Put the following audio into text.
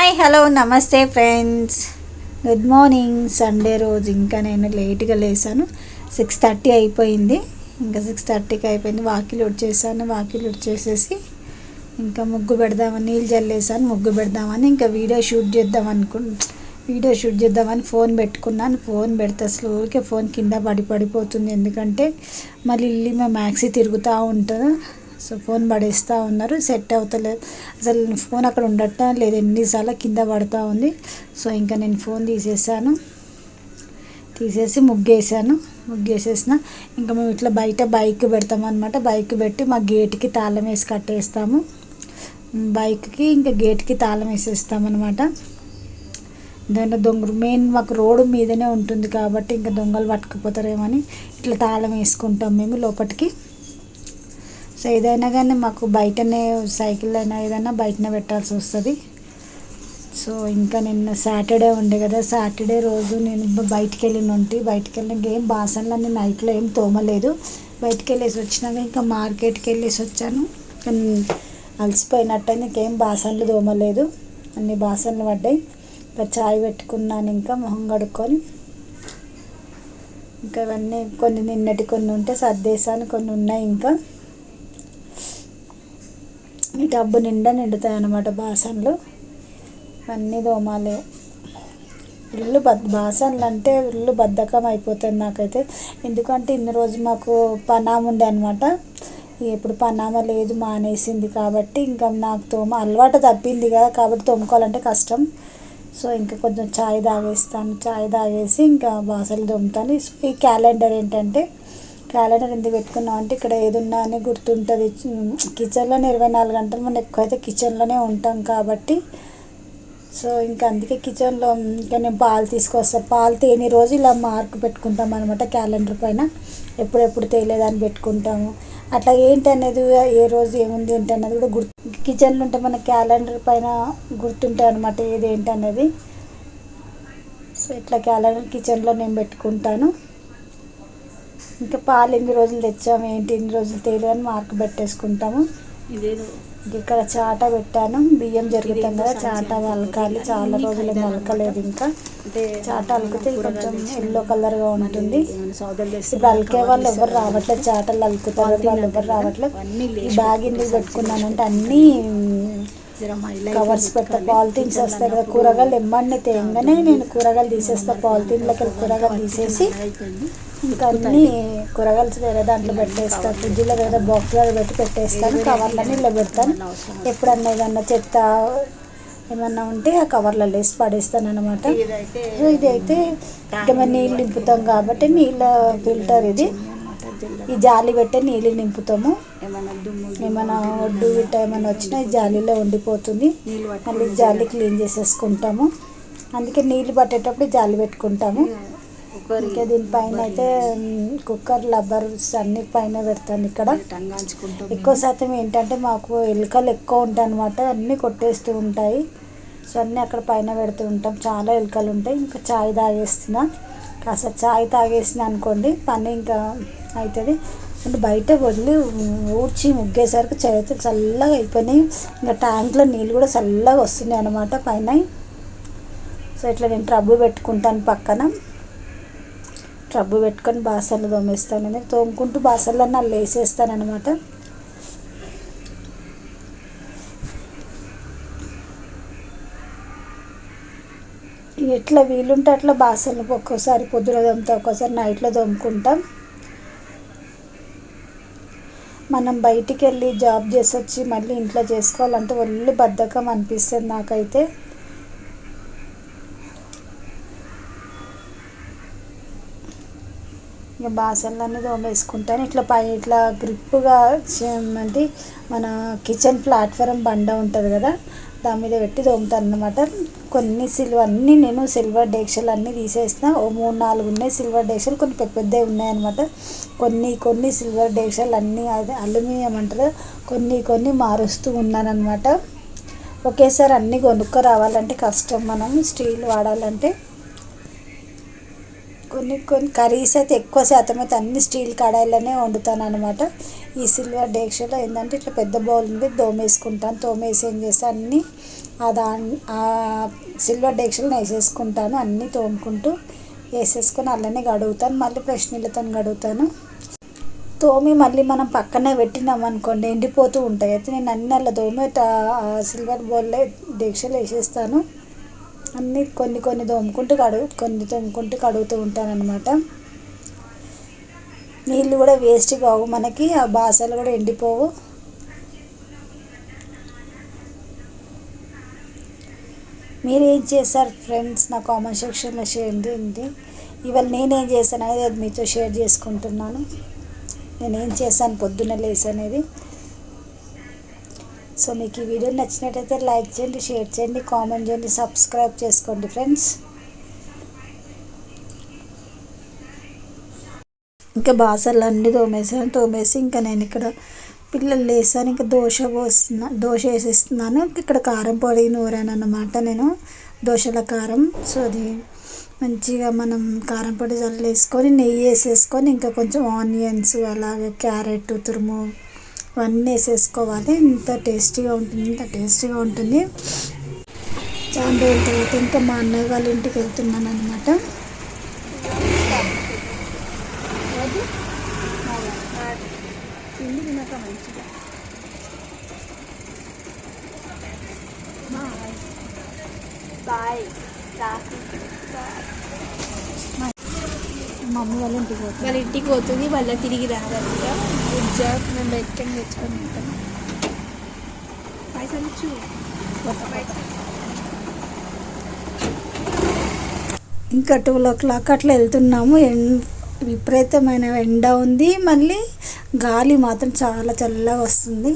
Hi hello నమస్తే friends. Good morning. Sunday రోజు ఇంకా నేను లేట్గా లేసాను. సిక్స్ థర్టీ అయిపోయింది. ఇంకా సిక్స్ థర్టీకి అయిపోయింది. వాకిలు ఉడిచేసాను. వాకిలు ఉడిచేసేసి ఇంకా ముగ్గు పెడదామని నీళ్ళు చల్లేసాను ముగ్గు పెడదామని ఇంకా వీడియో షూట్ చేద్దాం అనుకు వీడియో షూట్ చేద్దామని ఫోన్ పెట్టుకున్నాను. ఫోన్ పెడితే అసలు ఊరికే ఫోన్ కింద పడి పడిపోతుంది. ఎందుకంటే మళ్ళీ ఇల్లు మా మ్యాక్సీ తిరుగుతూ ఉంటుంది. సో ఫోన్ పడేస్తూ ఉన్నారు. సెట్ అవుతలేదు అసలు ఫోన్ అక్కడ ఉండటం లేదు. ఎన్నిసార్లు కింద పడుతూ ఉంది. సో ఇంకా నేను ఫోన్ తీసేసాను. తీసేసి ముగ్గేసాను. ముగ్గేసేసిన. ఇంకా మేము ఇట్లా బయట బైక్ పెడతాం అనమాట బైక్ పెట్టి మా గేట్కి తాళం వేసి కట్టేస్తాము. బైక్కి ఇంకా గేట్కి తాళం వేసేస్తామన్నమాట అనమాట దాంట్లో దొంగ మెయిన్ మాకు రోడ్డు మీదనే ఉంటుంది కాబట్టి ఇంకా దొంగలు పట్టుకుపోతారేమని ఇట్లా తాళం వేసుకుంటాం మేము లోపలికి సో ఏదైనా కానీ మాకు బయటనే సైకిల్ అయినా ఏదైనా బయటనే పెట్టాల్సి వస్తుంది. సో ఇంకా నిన్న సాటర్డే ఉండే కదా సాటర్డే రోజు నేను బయటికి వెళ్ళిన ఉంటే బయటికి వెళ్ళినాక ఏం బాసనలన్నీ నైట్లో ఏం తోమలేదు. బయటికి వెళ్ళేసి వచ్చినాక ఇంకా మార్కెట్కి వెళ్ళేసి వచ్చాను అలసిపోయినట్టు ఇంకేం బాసనలు తోమలేదు. అన్ని బాసనలు పడ్డాయి. ఇంకా చాయ్ పెట్టుకున్నాను ఇంకా మొహం కడుక్కొని. ఇంకా ఇవన్నీ కొన్ని నిన్నటి కొన్ని ఉంటే సర్దేశాను కొన్ని ఉన్నాయి ఇంకా. టబ్బు నిండా నిండుతాయి అన్నమాట బాసనలు. అన్నీ దోమాలే. ఇల్లు బద్ బాసన్లు అంటే ఇల్లు బద్ధకం అయిపోతుంది నాకైతే. ఎందుకంటే ఇన్ని రోజు మాకు పనామ ఉండే అనమాట ఇప్పుడు పనామ లేదు మానేసింది కాబట్టి ఇంకా నాకు తోమ అలవాటు తప్పింది కదా కాబట్టి తోముకోవాలంటే కష్టం. సో ఇంకా కొంచెం చాయ్ తాగేస్తాను. చాయ్ తాగేసి ఇంకా బాసలు తోముతాను ఈ క్యాలెండర్ ఏంటంటే క్యాలెండర్ ఎందుకు పెట్టుకున్నాం అంటే ఇక్కడ ఏదున్నా అని గుర్తుంటుంది. కిచెన్లోనే ఇరవై నాలుగు గంటలు మనం ఎక్కువైతే కిచెన్లోనే ఉంటాం కాబట్టి. సో ఇంకా అందుకే కిచెన్లో ఇంకా నేను పాలు తీసుకొస్తాను పాలు తేని రోజు ఇలా మార్క్ పెట్టుకుంటాం అనమాట క్యాలెండర్ పైన. ఎప్పుడెప్పుడు తేలేదని పెట్టుకుంటాము. అట్లా ఏంటి అనేది ఏ రోజు ఏముంది ఏంటి అనేది కూడా గుర్తు కిచెన్లో ఉంటే మన క్యాలెండర్ పైన గుర్తుంటాయి అనమాట ఏది ఏంటి అనేది. సో ఇట్లా క్యాలెండర్ కిచెన్లో నేను పెట్టుకుంటాను. ఇంకా పాలు ఎన్ని రోజులు తెచ్చాము ఏంటి ఎన్ని రోజులు తేలేదని మార్క్ పెట్టేసుకుంటాము. ఇక్కడ చాట పెట్టాను బియ్యం జరుగుతాం కదా చాట అలకాలి చాలా రోజులు అలకలేదు ఇంకా. చాట అలికితే కొంచెం ఎల్లో కలర్గా ఉంటుంది. ఇప్పుడు అలికే వాళ్ళు ఎవరు రావట్లేదు చాటలు అలుకుతారు వాళ్ళు ఎవరు రావట్లేదు. ఈ బ్యాగ్ ఎందుకు పెట్టుకున్నానంటే అన్నీ కవర్స్ పెడతా పాలిథిన్స్ వస్తాయి కదా కూరగాయలు ఎమ్మడిని తేయంగానే నేను కూరగాయలు తీసేస్తా పాలిథిన్లోకి వెళ్ళి కూరగాయలు తీసేసి ఇంకా అన్ని కూరగాయలు వేరే దాంట్లో పెట్టేస్తాను ఫ్రిడ్జ్లో వేరే బాక్స్లో పెట్టి పెట్టేస్తాను కవర్లన్నీ ఇలా పెడతాను ఎప్పుడన్నా ఏదన్నా చెత్త ఏమన్నా ఉంటే ఆ కవర్లలో వేసి పడేస్తాను అనమాట సో ఇది అయితే ఇంకా నీళ్ళు నింపుతాం కాబట్టి నీళ్ళ ఫిల్టర్ ఇది. ఈ జాలి పెట్టే నీళ్ళు నింపుతాము. ఏమైనా ఒడ్డు గిట్ట ఏమైనా వచ్చినా ఈ జాలీలో ఉండిపోతుంది. మళ్ళీ జాలి క్లీన్ చేసేసుకుంటాము. అందుకే నీళ్ళు పట్టేటప్పుడు జాలి పెట్టుకుంటాము. ఇంకా దీనిపైన అయితే కుక్కర్ లబ్బర్స్ అన్ని పైన పెడతాను ఇక్కడ. ఎక్కువ శాతం ఏంటంటే మాకు ఎలుకలు ఎక్కువ ఉంటాయి అనమాట అన్నీ కొట్టేస్తూ ఉంటాయి. సో అన్నీ అక్కడ పైన పెడుతూ ఉంటాం. చాలా ఎలుకలు ఉంటాయి. ఇంకా చాయ్ తాగేస్తున్నా. కాస్త చాయ్ తాగేసిన అనుకోండి పని ఇంకా అవుతుంది అంటే బయట వదిలి ఊడ్చి ముగ్గేసరికి చేతులు చల్లగా అయిపోయినాయి. ఇంకా ట్యాంక్లో నీళ్ళు కూడా చల్లగా వస్తున్నాయి అనమాట పైన. సో ఇట్లా నేను ట్రబ్బు పెట్టుకుంటాను పక్కన. ట్రబ్బు పెట్టుకొని బాసర్లు తోమేస్తాను. నేను తోముకుంటూ బాసన్లు అన్నీ అల్లు వేసేస్తాను అనమాట ఎట్లా వీలుంటే అట్లా బాసర్లు ఒక్కోసారి పొద్దున తోముతాం ఒక్కోసారి నైట్లో తోముకుంటాం మనం బయటికి వెళ్ళి జాబ్ చేసి వచ్చి మళ్ళీ ఇంట్లో చేసుకోవాలంటే ఒళ్ళు బద్ధకం అనిపిస్తుంది నాకైతే. ఇక బాసన్లన్నీ తోమేసుకుంటాను. ఇట్లా పై ఇట్లా గ్రిప్గా అంటే మన కిచెన్ ప్లాట్ఫారం బండ ఉంటుంది కదా దాని మీద పెట్టి తోముతాను అనమాట కొన్ని సిల్వర్ అన్నీ నేను సిల్వర్ డేక్షలు అన్నీ తీసేసిన. ఓ మూడు నాలుగు ఉన్నాయి సిల్వర్ డేక్షలు కొన్ని పెద్ద పెద్దవి ఉన్నాయన్నమాట. కొన్ని కొన్ని సిల్వర్ డేక్షలు అన్నీ అదే అల్యూమినియం అంటారు. కొన్ని కొన్ని మారుస్తూ ఉన్నానమాట ఒకేసారి అన్నీ కొనుక్కో రావాలంటే కష్టం. మనం స్టీల్ వాడాలంటే కొన్ని కొన్ని కర్రీస్ అయితే ఎక్కువ శాతం అయితే అన్ని స్టీల్ కడాయిలోనే వండుతాను అనమాట ఈ సిల్వర్ డేక్షలో ఏంటంటే ఇట్లా పెద్ద బౌల్ ఉంది తోమేసుకుంటాను తోమేసి ఏం చేస్తాను అన్ని ఆ దా ఆ సిల్వర్ డేక్షలను వేసేసుకుంటాను. అన్నీ తోముకుంటూ వేసేసుకొని అలానే గడుగుతాను. మళ్ళీ ఫ్రెష్ నీళ్ళతో గడుగుతాను. తోమి మళ్ళీ మనం పక్కనే పెట్టినాం అనుకోండి ఎండిపోతూ ఉంటాయి. అయితే నేను అన్ని అలా తోమి సిల్వర్ బౌల్లో డేక్షలు వేసేస్తాను. అన్నీ కొన్ని కొన్ని తోముకుంటూ కడుగు కొన్ని తోముకుంటూ కడుగుతూ ఉంటానన్నమాట నీళ్ళు కూడా వేస్ట్ కావు. మనకి ఆ బాసలు కూడా ఎండిపోవు. మీరు ఏం చేశారు ఫ్రెండ్స్? నా కామెంట్ సెక్షన్లో షేర్ చేయండి. ఇవాళ నేనేం చేశాను అనేది మీతో షేర్ చేసుకుంటున్నాను. నేనేం చేశాను పొద్దున్న లేసనేది అనేది. సో మీకు ఈ వీడియో నచ్చినట్టయితే లైక్ చేయండి షేర్ చేయండి కామెంట్ చేయండి సబ్స్క్రైబ్ చేసుకోండి ఫ్రెండ్స్. ఇంకా బాసర్లు అన్నీ తోమేసాను తోమేసి ఇంకా నేను ఇక్కడ పిల్లలు లేసాను ఇంకా దోశ పోస్తున్నా దోశ వేసేస్తున్నాను. ఇక్కడ కారం పొడి నూరాను అన్నమాట నేను దోశల కారం. సో అది మంచిగా మనం కారం పొడి చల్లేసుకొని నెయ్యి వేసేసుకొని ఇంకా కొంచెం ఆనియన్స్ అలాగే క్యారెట్ తురుము అవన్నీ వేసేసుకోవాలి. ఇంత టేస్టీగా ఉంటుంది ఇంత టేస్టీగా ఉంటుంది. చాలా రోజుల తర్వాత ఇంకా మా అన్నయ్య వాళ్ళ ఇంటికి వెళ్తున్నాను అనమాట తిండి మంచిగా మమ్మీ వాళ్ళ ఇంటికి పోతాను వాళ్ళ ఇంటికి పోతుంది మళ్ళీ తిరిగి రాదంట మేము బయటకని తెచ్చుకొని ఉంటాం. పైసలు ఇచ్చు ఇంకా టూ ఓ క్లాక్ అట్లా వెళ్తున్నాము. ఎం విపరీతమైన ఎండ ఉంది. మళ్ళీ గాలి మాత్రం చాలా చల్లగా వస్తుంది.